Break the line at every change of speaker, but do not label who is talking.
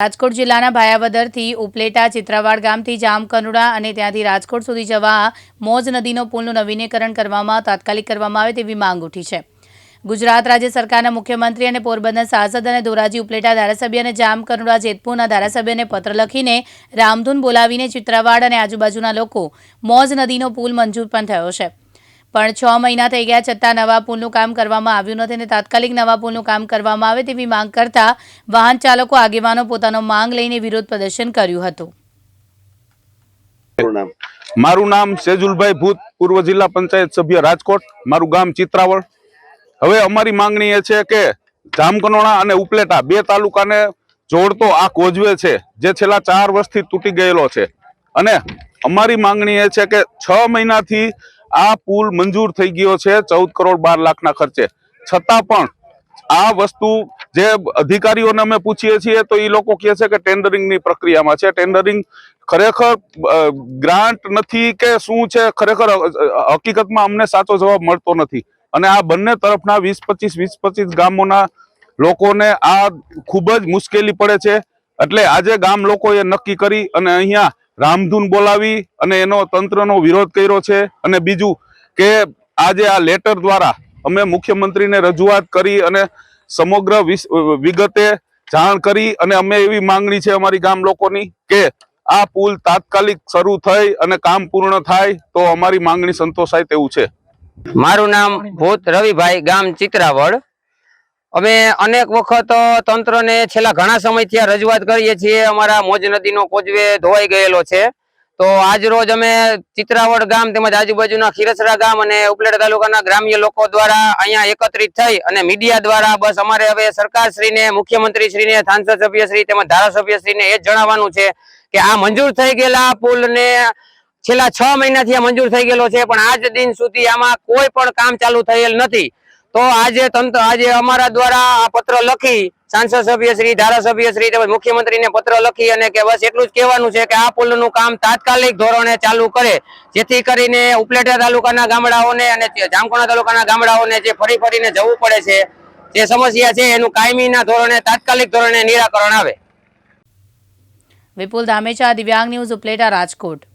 રાજકોટ જિલ્લાના ભાયાવદરથી ઉપલેટા ચિત્રાવાડ ગામથી જામકનુડા અને ત્યાંથી રાજકોટ સુધી જવા મોજ નદીનો પુલનું નવીનીકરણ કરવામાં તાત્કાલિક કરવામાં આવે તેવી માંગ ઉઠી છે. ગુજરાત રાજ્ય સરકારના મુખ્યમંત્રી અને પોરબંદર સાંસદ અને ધોરાજી ઉપલેટા ધારાસભ્ય અને જામકનુડા જેતપુરના ધારાસભ્યને પત્ર લખીને રામધૂન બોલાવીને ચિત્રાવાડ અને આજુબાજુના લોકો મોજ નદીનો પુલ મંજૂર પણ થયો છે. પણ છ મહિના થઈ ગયા છતાં નવા પુલનું કામ કરવામાં આવ્યું નથી અને તાત્કાલિક નવા પુલનું કામ કરવામાં આવે તેવી માંગ કરતા વાહન ચાલકો આગેવાનો પોતાનો માંગ લઈને વિરોધ પ્રદર્શન કર્યું હતું.
મારું નામ. સેજુલભાઈ ભૂત પૂર્વ જિલ્લા પંચાયત સભ્ય રાજકોટ. મારું ગામ ચિત્રાવળ. હવે અમારી માંગણી એ છે કે જામકનોણા અને ઉપલેટા બે તાલુકાને જોડતો આ કોઝવે છે જે છેલ્લા ચાર વર્ષથી તૂટી ગયેલો છે. અને અમારી માંગણી એ છે કે છ મહિનાથી આ પુલ મંજૂર થઈ ગયો છે ચૌદ કરોડ બાર લાખના ખર્ચે. છતાં પણ આ વસ્તુ જે અધિકારીઓને અમે પૂછીએ છીએ તો એ લોકો કહે છે કે ટેન્ડરિંગની પ્રક્રિયામાં છે. ટેન્ડરિંગ ખરેખર ગ્રાન્ટ નથી કે શું છે, ખરેખર હકીકતમાં અમને સાચો જવાબ મળતો નથી. અને આ બંને તરફના વીસ પચીસ વીસ પચીસ ગામોના લોકોને આ ખૂબ જ મુશ્કેલી પડે છે. એટલે આજે ગામ લોકોએ નક્કી કરી અને અહીંયા રામધૂન બોલાવી અને એનો તંત્રનો વિરોધ કર્યો છે. અને બીજું કે આજે આ લેટર દ્વારા અમે મુખ્યમંત્રીને રજૂઆત કરી અને સમગ્ર વિગતે જાણ કરી અને અમે એવી માંગણી છે અમારી ગામ લોકોની કે આ પુલ તાત્કાલિક શરૂ થઈ અને કામ પૂર્ણ થાય તો અમારી માંગણી સંતોષાય તેવું છે.
મારું નામ ભૂત રવિભાઈ ગામ ચિત્રાવડ. અમે અનેક વખત તંત્રને છેલ્લા ઘણા સમયથી રજૂઆત કરીએ છીએ. અમારા મોજ નદીનો કોજવે ધોવાઈ ગયેલો છે. તો આજ રોજ અમે ચિત્રાવડ ગામ તેમજ આજુબાજુના ખીરસરા ગામ અને ઉપલેડ તાલુકાના ગ્રામ્ય લોકો દ્વારા અહીંયા એકત્રિત થઈ અને મીડિયા દ્વારા બસ અમારે હવે સરકારશ્રીને, મુખ્યમંત્રીશ્રીને, સાંસદ સભ્યશ્રી તેમજ ધારાસભ્યશ્રીને એ જ જણાવવાનું છે કે આ મંજૂર થઈ ગયેલા પુલને છેલ્લા છ મહિનાથી આ મંજૂર થઈ ગયેલો છે. પણ આજ દિન સુધી આમાં કોઈ પણ કામ ચાલુ થયેલ નથી. તો આજે તંત્ર આજે અમારા દ્વારા આ પત્ર લખી સાંસદ સભ્ય શ્રી, ધારાસભ્ય શ્રી તેમજ મુખ્યમંત્રીને પત્ર લખી અને કે બસ એટલું જ કહેવાનું છે કે આ પુલનું કામ તાત્કાલિક ધોરણે ચાલુ કરે, જેથી કરીને ઉપલેટા તાલુકાના ગામડાઓને અને જામકોણા તાલુકાના ગામડાઓને જે ફરી ફરીને જવું પડે છે, જે સમસ્યા છે એનું કાયમીના ધોરણે, તાત્કાલિક ધોરણે નિરાકરણ આવે.
વિપુલ ધામેચા, દિવ્યાંગ ન્યૂઝ ઉપલેટા રાજકોટ.